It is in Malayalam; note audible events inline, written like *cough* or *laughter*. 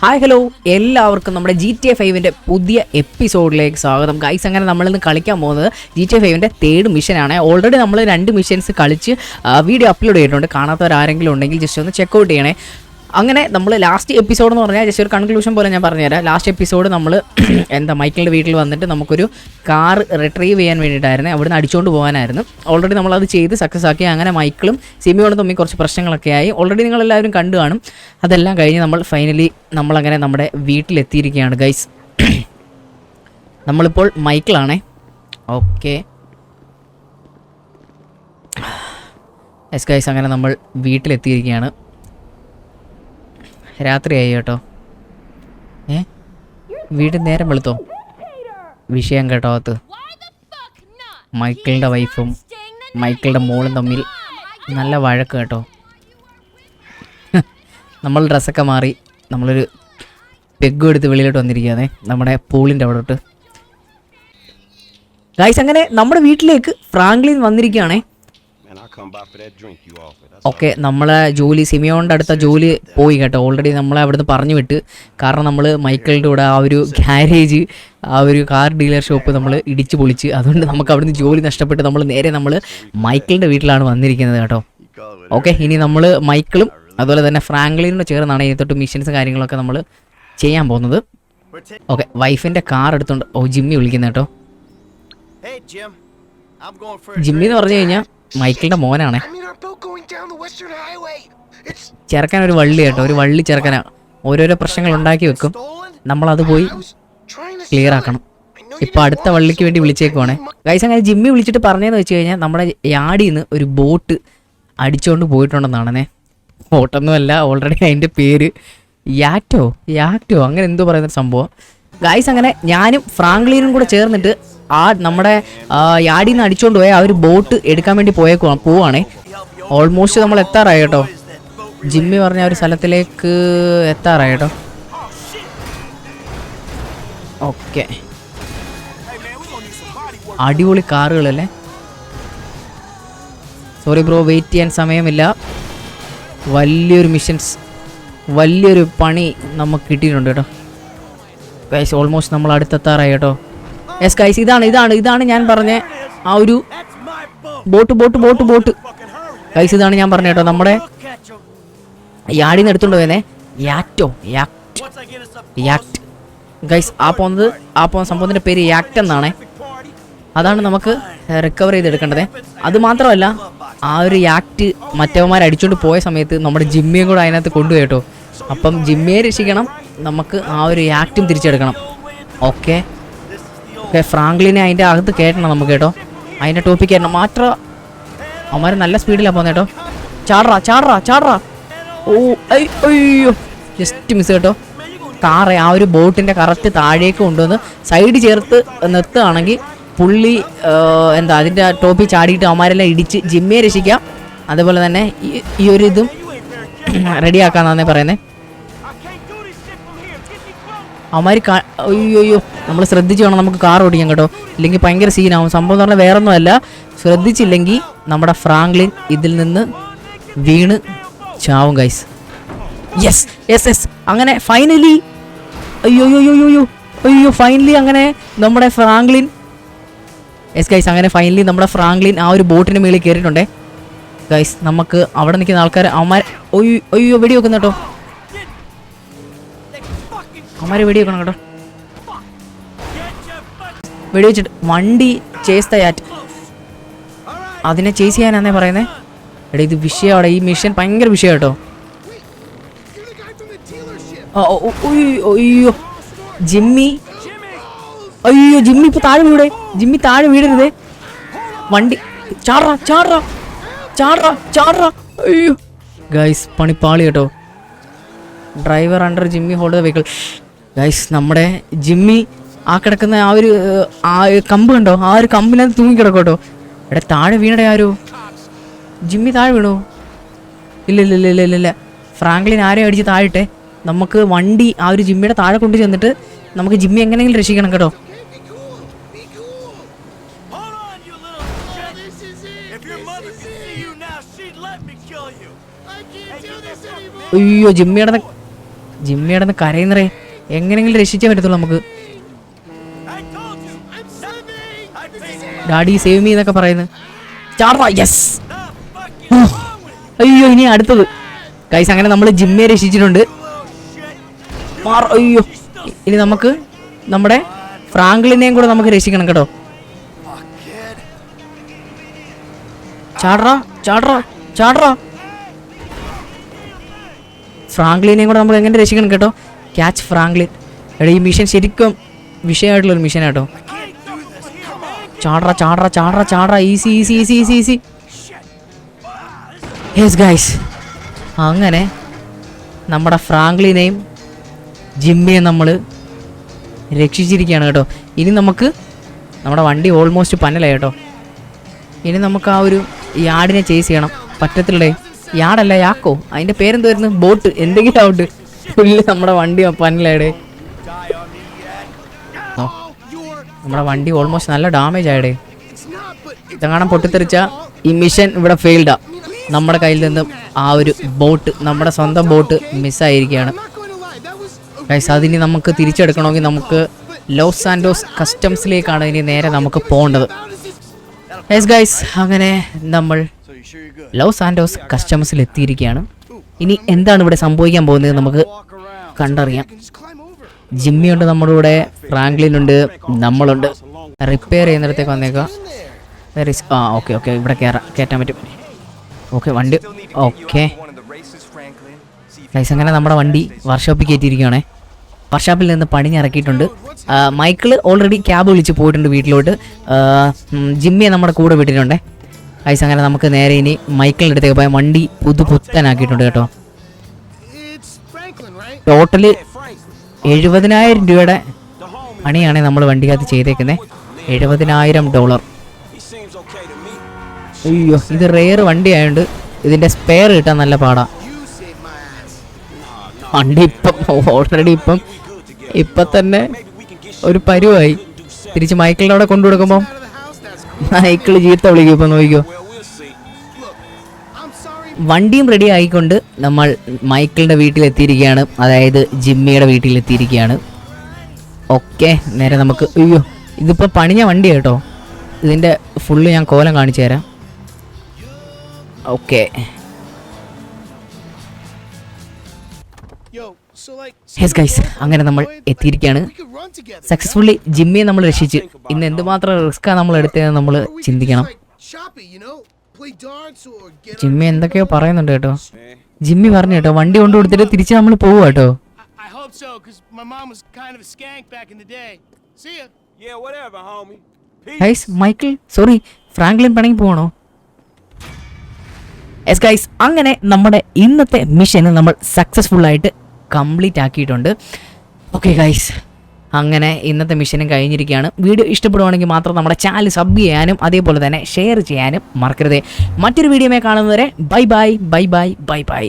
ഹായ് ഹലോ എല്ലാവർക്കും നമ്മുടെ ജി ടി എ ഫൈവിന്റെ പുതിയ എപ്പിസോഡിലേക്ക് സ്വാഗതം. ഗൈസ് അങ്ങനെ നമ്മളിന്ന് കളിക്കാൻ പോകുന്നത് ജി ടി എ ഫൈവിന്റെ തേർഡ് മിഷനാണ് ഓൾറെഡി നമ്മൾ രണ്ട് മിഷൻസ് കളിച്ച് വീഡിയോ അപ്ലോഡ് ചെയ്തിട്ടുണ്ട്. കാണാത്തവരാരെങ്കിലും ഉണ്ടെങ്കിൽ ജസ്റ്റ് ഒന്ന് ചെക്കൗട്ട് ചെയ്യണേ. അങ്ങനെ നമ്മൾ ലാസ്റ്റ് എപ്പിസോഡ് എന്ന് പറഞ്ഞാൽ ജസ്റ്റ് ഒരു കൺക്ലൂഷൻ പോലെ ഞാൻ പറഞ്ഞുതരാം. ലാസ്റ്റ് എപ്പിസോഡ് നമ്മൾ എന്താ മൈക്കിളിന്റെ വീട്ടിൽ വന്നിട്ട് നമുക്കൊരു കാർ റിട്രീവ് ചെയ്യാൻ വേണ്ടിയിട്ടായിരുന്നു. അവിടുന്ന് അടിച്ചുകൊണ്ട് പോകാനായിരുന്നു. ഓൾറെഡി നമ്മളത് ചെയ്ത് സക്സസ് ആക്കി. അങ്ങനെ മൈക്കിളും സിമിയോടും തമ്മിൽ കുറച്ച് പ്രശ്നങ്ങളൊക്കെ ആയി. ഓൾറെഡി നിങ്ങളെല്ലാവരും കണ്ടു കാണും. അതെല്ലാം കഴിഞ്ഞ് നമ്മൾ ഫൈനലി നമ്മളങ്ങനെ നമ്മുടെ വീട്ടിലെത്തിയിരിക്കുകയാണ് ഗൈസ് *clears throat* നമ്മളിപ്പോൾ മൈക്കിളാണേ. ഓക്കെ എസ് ഗൈസ് അങ്ങനെ നമ്മൾ വീട്ടിലെത്തിയിരിക്കുകയാണ്. രാത്രിയായി കേട്ടോ. ഏ? വീട് നേരം വെളുത്തോ? വിഷയം കേട്ടോ അത്. മൈക്കിളിന്റെ വൈഫും മൈക്കിളുടെ മോളും തമ്മിൽ നല്ല വഴക്ക് കേട്ടോ. *laughs* നമ്മൾ ഡ്രസ്സൊക്കെ മാറി നമ്മളൊരു പെഗ് എടുത്ത് വെളിയിലോട്ട് വന്നിരിക്കുകയാണ്. നമ്മുടെ പൂളിന്റെ അവിടോട്ട് ഗായ്സ് അങ്ങനെ നമ്മുടെ വീട്ടിലേക്ക് ഫ്രാങ്ക്ലിൻ വന്നിരിക്കുകയാണേ. ഓക്കെ നമ്മളെ ജോലി സിമിയോണിന്റെ അടുത്ത ജോലി പോയി കേട്ടോ. ഓൾറെഡി നമ്മളെ അവിടുന്ന് പറഞ്ഞു വിട്ട്. കാരണം നമ്മൾ മൈക്കിളിന്റെ കൂടെ ആ ഒരു ഗ്യാരേജ് ആ ഒരു കാർ ഡീലർ ഷോപ്പ് നമ്മൾ ഇടിച്ചു പൊളിച്ച്. അതുകൊണ്ട് നമുക്ക് അവിടുന്ന് ജോലി നഷ്ടപ്പെട്ട് നമ്മൾ നേരെ നമ്മൾ മൈക്കിളിന്റെ വീട്ടിലാണ് വന്നിരിക്കുന്നത് കേട്ടോ. ഓക്കെ ഇനി നമ്മൾ മൈക്കിളും അതുപോലെ തന്നെ ഫ്രാങ്ക്ലിനോട് ചേർന്നാണ് ഈ തൊട്ട് മിഷൻസും കാര്യങ്ങളൊക്കെ നമ്മൾ ചെയ്യാൻ പോകുന്നത്. ഓക്കെ വൈഫിന്റെ കാർ എടുത്തുകൊണ്ട് ഓ ജിമ്മി വിളിക്കുന്നത് കേട്ടോ. ജിമ്മി എന്ന് പറഞ്ഞു കഴിഞ്ഞാൽ മൈക്കിളിന്റെ മോനാണേ. ചെറുക്കൻ ഒരു വള്ളി കേട്ടോ ഒരു വള്ളി ചെറുക്കനാ. ഓരോരോ പ്രശ്നങ്ങൾ ഉണ്ടാക്കി വെക്കും. നമ്മൾ നമ്മളത് പോയി ക്ലിയർ ആക്കണം. ഇപ്പൊ അടുത്ത വള്ളിക്ക് വേണ്ടി വിളിച്ചേക്കുവാണേ. ഗൈസ് അങ്ങനെ ജിമ്മി വിളിച്ചിട്ട് പറഞ്ഞതെന്ന് വെച്ച് കഴിഞ്ഞാൽ നമ്മുടെ യാഡിൽ നിന്ന് ഒരു ബോട്ട് അടിച്ചുകൊണ്ട് പോയിട്ടുണ്ടെന്നാണേ. ബോട്ടൊന്നുമല്ല ഓൾറെഡി അതിന്റെ പേര് യാറ്റോ യാറ്റോ അങ്ങനെ എന്തോ പറയുന്ന സംഭവം. ഗൈസ് അങ്ങനെ ഞാനും ഫ്രാങ്ക്ലീനും കൂടെ ചേർന്നിട്ട് ആ നമ്മുടെ യാടിയിൽ നിന്ന് അടിച്ചുകൊണ്ട് പോയ ആ ഒരു ബോട്ട് എടുക്കാൻ വേണ്ടി പോയേക്കുവാ പോവാണേ. ഓൾമോസ്റ്റ് നമ്മൾ എത്താറായി കേട്ടോ? ജിമ്മി പറഞ്ഞ ഒരു സ്ഥലത്തിലേക്ക് എത്താറായി കേട്ടോ? ഓക്കെ അടിപൊളി കാറുകളല്ലേ? സോറി ബ്രോ വെയിറ്റ് ചെയ്യാൻ സമയമില്ല. വലിയൊരു മിഷൻസ് വലിയൊരു പണി നമുക്ക് കിട്ടിയിട്ടുണ്ട് കേട്ടോ. ഓൾമോസ്റ്റ് നമ്മൾ അടുത്തെത്താറായി കേട്ടോ? യെസ് ഗൈസ് ഇതാണ് ഇതാണ് ഇതാണ് ഞാൻ പറഞ്ഞ ആ ഒരു boat boat boat boat. Guys ഇതാണ് ഞാൻ പറഞ്ഞ കേട്ടോ നമ്മുടെ യാടിന്ന് നിന്ന് എടുത്തോണ്ട് പോയതേ യാക്റ്റോ യാക്ട് യാക്ട് ഗൈസ് ആ പോകുന്നത് ആ പോകുന്ന സംഭവത്തിന്റെ പേര് യാക്ട് എന്നാണേ. അതാണ് നമുക്ക് റിക്കവർ ചെയ്തെടുക്കേണ്ടത്. അത് മാത്രമല്ല ആ ഒരു യാക്ട് മറ്റവന്മാർ അടിച്ചുകൊണ്ട് പോയ സമയത്ത് നമ്മുടെ ജിമ്മിയും കൂടെ അതിനകത്ത് കൊണ്ടുപോയി കേട്ടോ. അപ്പം ജിമ്മിയെ രക്ഷിക്കണം നമുക്ക് ആ ഒരു യാക്റ്റും തിരിച്ചെടുക്കണം. ഓക്കെ ഓക്കെ ഫ്രാങ്ക്ലിനെ അതിന്റെ അകത്ത് കയറ്റണം നമുക്ക് കേട്ടോ. അതിന്റെ ടോപ്പിക്ക് കയറ്റണം മാത്ര അവന്മാർ നല്ല സ്പീഡിലാണ് പോകുന്നത് കേട്ടോ. ചാടറാ ചാടറാ ചാടറാ. ഓ അയ്യോ. ജസ്റ്റ് മിസ് കേട്ടോ. കാറ് ആ ഒരു ബോട്ടിന്റെ കറക്റ്റ് താഴേക്ക് കൊണ്ടുവന്ന് സൈഡ് ചേർത്ത് നിർത്തുകയാണെങ്കിൽ പുള്ളി എന്താ അതിന്റെ ടോപ്പിൽ ചാടിയിട്ട് അവന്മാരെല്ലാം ഇടിച്ച് ജിമ്മിയെ രക്ഷിക്കാം. അതുപോലെ തന്നെ ഈ- ഒരു ഇതും *clears throat* റെഡിയാക്കാന്നാന്നേ പറയുന്നത് അവന്മാർ അയ്യോ അയ്യോ നമ്മൾ ശ്രദ്ധിച്ച് വേണം നമുക്ക് കാർ ഓടിക്കാൻ കേട്ടോ. ഇല്ലെങ്കിൽ ഭയങ്കര സീനാവും സംഭവം എന്ന് പറഞ്ഞാൽ വേറെ ഒന്നുമല്ല ശ്രദ്ധിച്ചില്ലെങ്കിൽ നമ്മുടെ ഫ്രാങ്ക്ലിൻ ഇതിൽ നിന്ന് വീണ് ചാവും ഗൈസ് യെസ് യെസ് യെസ് അങ്ങനെ ഫൈനലി അയ്യോ അയ്യോ ഫൈനലി അങ്ങനെ നമ്മുടെ ഫ്രാങ്ക്ലിൻ യെസ് ഗൈസ് അങ്ങനെ ഫൈനലി നമ്മുടെ ഫ്രാങ്ക്ലിൻ ആ ഒരു ബോട്ടിന് മേളിൽ കയറിയിട്ടുണ്ടേ. ഗൈസ് നമുക്ക് അവിടെ നിൽക്കുന്ന ആൾക്കാർ അവന്മാർ ഒയ്യോ അയ്യോ വെടി വെക്കുന്ന കേട്ടോ. അവന്മാർ വെടി വെക്കണം കേട്ടോ. വെടി വെച്ചിട്ട് വണ്ടി ചേസ് തയ്യാറ്റ് അതിനെ ചേസ് ചെയ്യാനാന്നേ പറയുന്നേ? എടാ ഇത് വിഷയമാണ് ഈ മിഷൻ ഭയങ്കര വിഷയം കേട്ടോ അയ്യോ. ജിമ്മി. അയ്യോ ജിമ്മി ഇപ്പൊ താഴെ വീടേ ജിമ്മി താഴെ വീടരുതേ വണ്ടി. ചാടാ ചാടാ ചാടാ ചാടാ അയ്യോ. ഗൈസ് പണിപ്പാളി കേട്ടോ. Driver under Jimmy hold vehicle guys നമ്മുടെ ജിമ്മി ആ കിടക്കുന്ന ആ ഒരു ആ കമ്പ് കണ്ടോ? ആ ഒരു കമ്പിനകത്ത് തൂങ്ങി കിടക്കും കേട്ടോ എടാ താഴെ വീണടേ ആരോ? ജിമ്മി താഴെ വീണോ? ഇല്ല ഇല്ല ഇല്ല ഇല്ല ഇല്ല. ഫ്രാങ്ക്ലിൻ ആരെയും അടിച്ച് താഴിട്ടെ നമുക്ക് വണ്ടി ആ ഒരു ജിമ്മിയുടെ താഴെ കൊണ്ടു ചെന്നിട്ട് നമുക്ക് ജിമ്മി എങ്ങനെയെങ്കിലും രക്ഷിക്കണം കേട്ടോ. അയ്യോ ജിമ്മിയുടെ ജിമ്മിയുടെ കരയുന്നറേ. എങ്ങനെയെങ്കിലും രക്ഷിച്ചേ പറ്റത്തുള്ളൂ നമുക്ക്. ഡാഡി സേവ് മീ എന്നൊക്കെ പറയുന്നത് യെസ് അയ്യോ ഇനി അടുത്തത്. കൈസ് അങ്ങനെ നമ്മൾ ജിമ്മെ രക്ഷിച്ചിട്ടുണ്ട്. അയ്യോ. ഇനി നമുക്ക് നമ്മുടെ ഫ്രാങ്ക്ലിനെയും കൂടെ നമുക്ക് രക്ഷിക്കണം കേട്ടോ. ഫ്രാങ്ക്ലിനെയും കൂടെ നമുക്ക് എങ്ങനെ രക്ഷിക്കണം കേട്ടോ? ക്യാച്ച് ഫ്രാങ്ക്ലിൻ എടാ ഈ മിഷൻ ശരിക്കും വിഷയമായിട്ടുള്ളൊരു മിഷൻ on. ചാടറ ചാടറ ചാടറ ചാടറ. Easy easy easy easy easy yes guys അങ്ങനെ നമ്മുടെ ഫ്രാങ്ക്ലിനെയും ജിമ്മിയെയും നമ്മൾ രക്ഷിച്ചിരിക്കുകയാണ് കേട്ടോ. ഇനി നമുക്ക് നമ്മുടെ വണ്ടി ഓൾമോസ്റ്റ് പന്നലായി കേട്ടോ. ഇനി നമുക്ക് ആ ഒരു യാർഡിനെ ചേസ് ചെയ്യണം. പറ്റത്തില്ലേ യാർഡല്ല യാക്കോ? അതിന്റെ പേരെന്തായിരുന്നു ബോട്ട് എന്തെങ്കിലും ആവട്ടെ. പുല്ല് നമ്മുടെ വണ്ടി You're. നമ്മുടെ വണ്ടി ഓൾമോസ്റ്റ് നല്ല ഡാമേജ് ആയിടേ. ഇതങ്ങാണം പൊട്ടിത്തെറിച്ച ഈ മിഷൻ ഇവിടെ ഫെയിൽഡാ നമ്മുടെ കയ്യിൽ നിന്നും ആ ഒരു ബോട്ട് നമ്മുടെ സ്വന്തം ബോട്ട് മിസ്സായിരിക്കുകയാണ് ഗൈസ് അതിനി നമുക്ക് തിരിച്ചെടുക്കണമെങ്കിൽ നമുക്ക് ലോസ് ആൻഡോസ് കസ്റ്റംസിലേക്കാണ് ഇനി നേരെ നമുക്ക് പോകേണ്ടത് ഗൈസ് അങ്ങനെ നമ്മൾ? ലോസ് ആൻഡോസ് കസ്റ്റംസിൽ എത്തിയിരിക്കുകയാണ് ഇനി എന്താണ് ഇവിടെ സംഭവിക്കാൻ പോകുന്നത് നമുക്ക് കണ്ടറിയാം. ജിമ്മി ഉണ്ട് നമ്മുടെ കൂടെ ഫ്രാങ്ക്ലിൻ ഉണ്ട് നമ്മളുണ്ട്. റിപ്പയർ ചെയ്യുന്നിടത്തേക്ക് വന്നേക്കാം. ആ ഓക്കെ ഓക്കെ ഇവിടെ കയറാം കയറ്റാൻ പറ്റും. ഓക്കെ വണ്ടി ഓക്കെ ഗൈസ് അങ്ങനെ നമ്മുടെ വണ്ടി വർക്ക്ഷോപ്പിൽ കയറ്റിയിരിക്കുകയാണേ വർക്ക്ഷോപ്പിൽ നിന്ന് പണിഞ്ഞിറക്കിയിട്ടുണ്ട് മൈക്കിൾ ഓൾറെഡി ക്യാബ് വിളിച്ച് പോയിട്ടുണ്ട് വീട്ടിലോട്ട്. ജിമ്മിയെ നമ്മുടെ കൂടെ വിട്ടിട്ടുണ്ടേ. ഗൈസ് അങ്ങനെ നമുക്ക് നേരെ ഇനി മൈക്കിളിന്റെ അടുത്തേക്ക് പോയാൽ വണ്ടി പുതു പുത്തനാക്കിയിട്ടുണ്ട് കേട്ടോ? ടോട്ടൽ എഴുപതിനായിരം രൂപയുടെ പണിയാണ് നമ്മൾ വണ്ടിക്കകത്ത് ചെയ്തേക്കുന്നത് എഴുപതിനായിരം ഡോളർ. അയ്യോ ഇത് റെയർ വണ്ടി ആയതുകൊണ്ട് ഇതിന്റെ സ്പെയർ കിട്ടാൻ നല്ല പാടാ You saved my ass. വണ്ടി ഇപ്പം ഓൾറെഡി ഇപ്പം ഇപ്പം തന്നെ ഒരു പരുവായി തിരിച്ച് മൈക്കിളിന്റെ അവിടെ കൊണ്ടു cool. മൈക്കിൾ ചീത്ത വിളിക്കും ഇപ്പം നോക്കിക്കോ വണ്ടിയും റെഡി ആയിക്കൊണ്ട് നമ്മൾ മൈക്കിളിന്റെ വീട്ടിലെത്തിയിരിക്കുകയാണ്. അതായത് ജിമ്മിയുടെ വീട്ടിലെത്തിയിരിക്കുകയാണ്. ഓക്കെ നേരെ നമുക്ക് അയ്യോ ഇതിപ്പോൾ പണിഞ്ഞ വണ്ടി കേട്ടോ. ഇതിന്റെ ഫുള്ള് ഞാൻ കോലം കാണിച്ചു തരാം. ഓക്കെ. ഹെസ് ഗൈസ് അങ്ങനെ നമ്മൾ എത്തിയിരിക്കുകയാണ്. സക്സസ്ഫുള്ളി ജിമ്മിയെ നമ്മൾ രക്ഷിച്ച്. ഇന്ന് എന്തുമാത്രം റിസ്ക്കാണ് നമ്മൾ എടുത്തതെന്ന് നമ്മൾ ചിന്തിക്കണം. ജിമ്മി എന്തൊക്കെയോ. പറയുന്നുണ്ട് കേട്ടോ. ജിമ്മി പറഞ്ഞു കേട്ടോ വണ്ടി കൊണ്ടു കൊടുത്തിട്ട് തിരിച്ച് നമ്മൾ പോവുക കേട്ടോ. ഗൈസ് മൈക്കിൾ സോറി ഫ്രാങ്ക്ലിൻ പണിക്ക് പോകണോ എസ് ഗൈസ് അങ്ങനെ നമ്മുടെ ഇന്നത്തെ മിഷൻ നമ്മൾ സക്സസ്ഫുൾ ആയിട്ട് കംപ്ലീറ്റ് ആക്കിയിട്ടുണ്ട്. ഓക്കെ ഗൈസ് അങ്ങനെ ഇന്നത്തെ മിഷനും കഴിഞ്ഞിരിക്കുകയാണ്. വീഡിയോ ഇഷ്ടപ്പെടുവാണെങ്കിൽ മാത്രം നമ്മുടെ ചാനൽ സബ് ചെയ്യാനും അതേപോലെ തന്നെ ഷെയർ ചെയ്യാനും മറക്കരുത്. മറ്റൊരു വീഡിയോമേ കാണുന്നവരെ bye bye bye bye bye bye